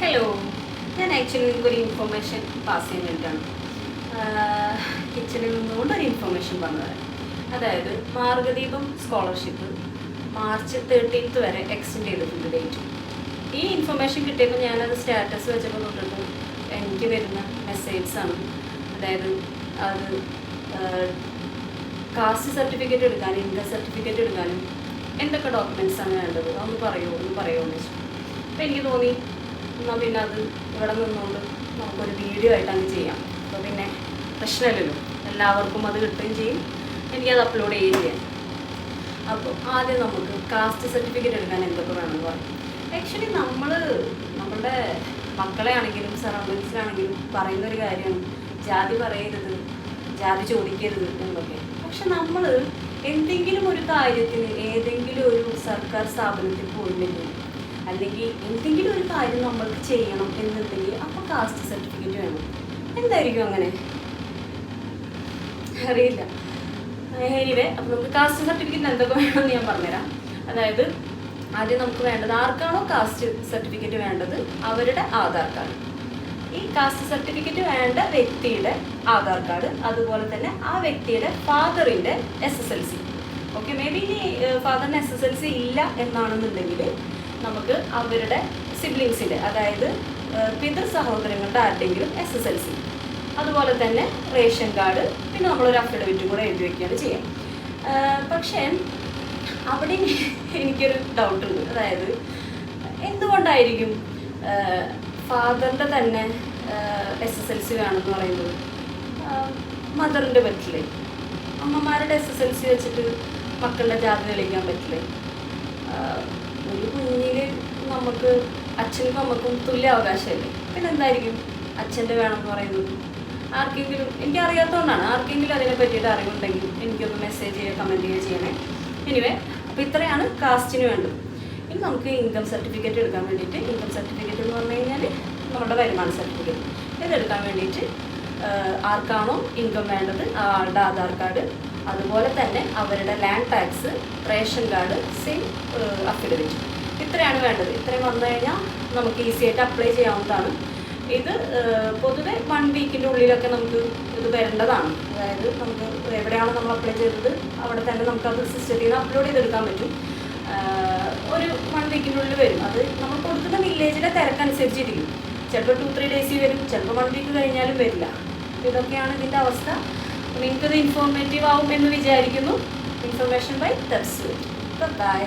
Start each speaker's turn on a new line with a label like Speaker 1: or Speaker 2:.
Speaker 1: Hello ഞാൻ actually നിങ്ങൾക്കൊരു information pass ചെയ്യാൻ വേണ്ടിയിട്ടാണ്. കിച്ചണിൽ നിന്നുകൊണ്ട് ഒരു ഇൻഫർമേഷൻ പറഞ്ഞുതരാം അതായത് മാർഗദീപം സ്കോളർഷിപ്പ് മാർച്ച് തേർട്ടീൻത്ത് വരെ എക്സ്റ്റെൻഡ് ചെയ്തിട്ടുണ്ട് ഡേറ്റ് ഈ ഇൻഫർമേഷൻ കിട്ടിയപ്പോൾ ഞാനത് സ്റ്റാറ്റസ് വെച്ചപ്പോൾ നോക്കിയിട്ട് എനിക്ക് വരുന്ന മെസ്സേജ്സാണ് അതായത് അത് കാസ്റ്റ് സർട്ടിഫിക്കറ്റ് എടുക്കാനും ഇൻകം സർട്ടിഫിക്കറ്റ് എടുക്കാനും എന്തൊക്കെ ഡോക്യുമെന്റ്സ് ആണ് വേണ്ടത്? അതൊന്ന് പറയുമോ ഒന്ന് പറയുമോ എന്ന് വെച്ചു. അപ്പോൾ എനിക്ക് തോന്നി എന്നാൽ പിന്നെ അത് ഇവിടെ നിന്നുകൊണ്ട് നമുക്കൊരു വീഡിയോ ആയിട്ട് അങ്ങ് ചെയ്യാം. അപ്പോൾ പിന്നെ പ്രശ്നമില്ലല്ലോ. എല്ലാവർക്കും അത് കിട്ടുകയും ചെയ്യും. എനിക്കത് അപ്ലോഡ് ചെയ്യുകയും ചെയ്യാം. അപ്പോൾ ആദ്യം നമുക്ക് കാസ്റ്റ് സർട്ടിഫിക്കറ്റ് എടുക്കാൻ എന്തൊക്കെ വേണമെന്ന് പറയും. ആക്ച്വലി നമ്മൾ നമ്മളുടെ മക്കളെ ആണെങ്കിലും സറൗണ്ടിങ്സിലാണെങ്കിലും പറയുന്ന ഒരു കാര്യമാണ്. ജാതി പറയരുത് ജാതി ചോദിക്കരുത് എന്നൊക്കെ. പക്ഷെ നമ്മൾ എന്തെങ്കിലും ഒരു കാര്യത്തിന് ഏതെങ്കിലും ഒരു സർക്കാർ സ്ഥാപനത്തിൽ പോയില്ലെങ്കിൽ അല്ലെങ്കിൽ എന്തെങ്കിലും ഒരു കാര്യം നമ്മൾക്ക് ചെയ്യണം എന്നുണ്ടെങ്കിൽ അപ്പോൾ കാസ്റ്റ് സർട്ടിഫിക്കറ്റ് വേണം. എന്തായിരിക്കും അങ്ങനെ? അറിയില്ല. എനിവേ അപ്പോൾ നമുക്ക് കാസ്റ്റ് സർട്ടിഫിക്കറ്റ് എന്തൊക്കെ വേണമെന്ന് ഞാൻ പറഞ്ഞുതരാം. അതായത് ആദ്യം നമുക്ക് വേണ്ടത് ആർക്കാണോ കാസ്റ്റ് സർട്ടിഫിക്കറ്റ് വേണ്ടത്? അവരുടെ ആധാർ കാർഡ്. ഈ കാസ്റ്റ് സർട്ടിഫിക്കറ്റ് വേണ്ട വ്യക്തിയുടെ ആധാർ കാർഡ് അതുപോലെ തന്നെ ആ വ്യക്തിയുടെ ഫാദറിന്റെ S S L C okay maybe ഇനി ഫാദറിന് എസ് എസ് എൽ സി ഇല്ല എന്നാണെന്നുണ്ടെങ്കിൽ നമുക്ക് അവരുടെ സിബ്ലിങ്സിന്റെ അതായത് പിതൃ സഹോദരങ്ങളുടെ ആരുടെയെങ്കിലും എസ് എസ് എൽ സി അതുപോലെ തന്നെ റേഷൻ കാർഡ് പിന്നെ നമ്മളൊരു അഫിഡവിറ്റും കൂടെ എഴുതി വയ്ക്കുകയാണ് ചെയ്യാം. പക്ഷേ അവിടെ എനിക്കൊരു ഡൗട്ടുണ്ട് അതായത് എന്തുകൊണ്ടായിരിക്കും ഫാദറിന്റെ തന്നെ എസ് എസ് എൽ സി വേണമെന്ന് പറയുന്നത്? മദറിന്റെ പറ്റില്ലേ? അമ്മമാരുടെ എസ് എസ് എൽ സി വെച്ചിട്ട് മക്കളുടെ ജാതി തെളിയിക്കാൻ പറ്റില്ലേ? ഒരു കുഞ്ഞിൽ നമുക്ക് അച്ഛനും അമ്മക്കും തുല്യ അവകാശമല്ലേ? പിന്നെ എന്തായിരിക്കും അച്ഛന്റെ വേണമെന്ന് പറയുന്നത്. ആർക്കെങ്കിലും എനിക്ക് അറിയാത്തതുകൊണ്ടാണ് ആർക്കെങ്കിലും അതിനെ പറ്റിയിട്ട് അറിവുണ്ടെങ്കിൽ എനിക്കൊന്ന് മെസ്സേജ് ചെയ്യുക കമന്റ് ചെയ്യുക ചെയ്യണേ. എനിവേ അപ്പോൾ ഇത്രയാണ് കാസ്റ്റിന് വേണ്ടത്. ഇനി നമുക്ക് ഇൻകം സർട്ടിഫിക്കറ്റ് എടുക്കാൻ വേണ്ടിയിട്ട് ഇൻകം സർട്ടിഫിക്കറ്റ് എന്ന് പറഞ്ഞു കഴിഞ്ഞാൽ നമ്മുടെ വരുമാന സർട്ടിഫിക്കറ്റ് ഇതെടുക്കാൻ വേണ്ടിയിട്ട് ആർക്കാണോ ഇൻകം വേണ്ടത്? ആ ആളുടെ ആധാർ കാർഡ് അതുപോലെ തന്നെ അവരുടെ ലാൻഡ് ടാക്സ് റേഷൻ കാർഡ് സിം അഫിഡവിറ്റ് ഇത്രയാണ് വേണ്ടത്. ഇത്രയും വന്നു കഴിഞ്ഞാൽ നമുക്ക് ഈസി ആയിട്ട് അപ്ലൈ ചെയ്യാവുന്നതാണ്. ഇത് പൊതുവെ വൺ വീക്കിന്റെ ഉള്ളിലൊക്കെ നമുക്ക് ഇത് വരേണ്ടതാണ്. അതായത് നമുക്ക് എവിടെയാണ് നമ്മൾ അപ്ലൈ ചെയ്തത്? അവിടെ തന്നെ നമുക്കത് സിസ്റ്റത്തിൽ നിന്ന് അപ്ലോഡ് ചെയ്തെടുക്കാൻ പറ്റും. ഒരു വൺ വീക്കിന്റെ ഉള്ളിൽ വരും. അത് നമ്മൾ കൊടുക്കുന്ന വില്ലേജിലെ തിരക്കനുസരിച്ചിരിക്കും. ചിലപ്പോൾ ടു ത്രീ ഡേയ്സിൽ വരും. ചിലപ്പോൾ വൺ വീക്ക് കഴിഞ്ഞാലും വരില്ല. ഇതൊക്കെയാണ് ഇതിന്റെ അവസ്ഥ. നിങ്ങൾക്കത് ഇൻഫോർമേറ്റീവ് ആവും എന്ന് വിചാരിക്കുന്നു. Information by തെർസ് by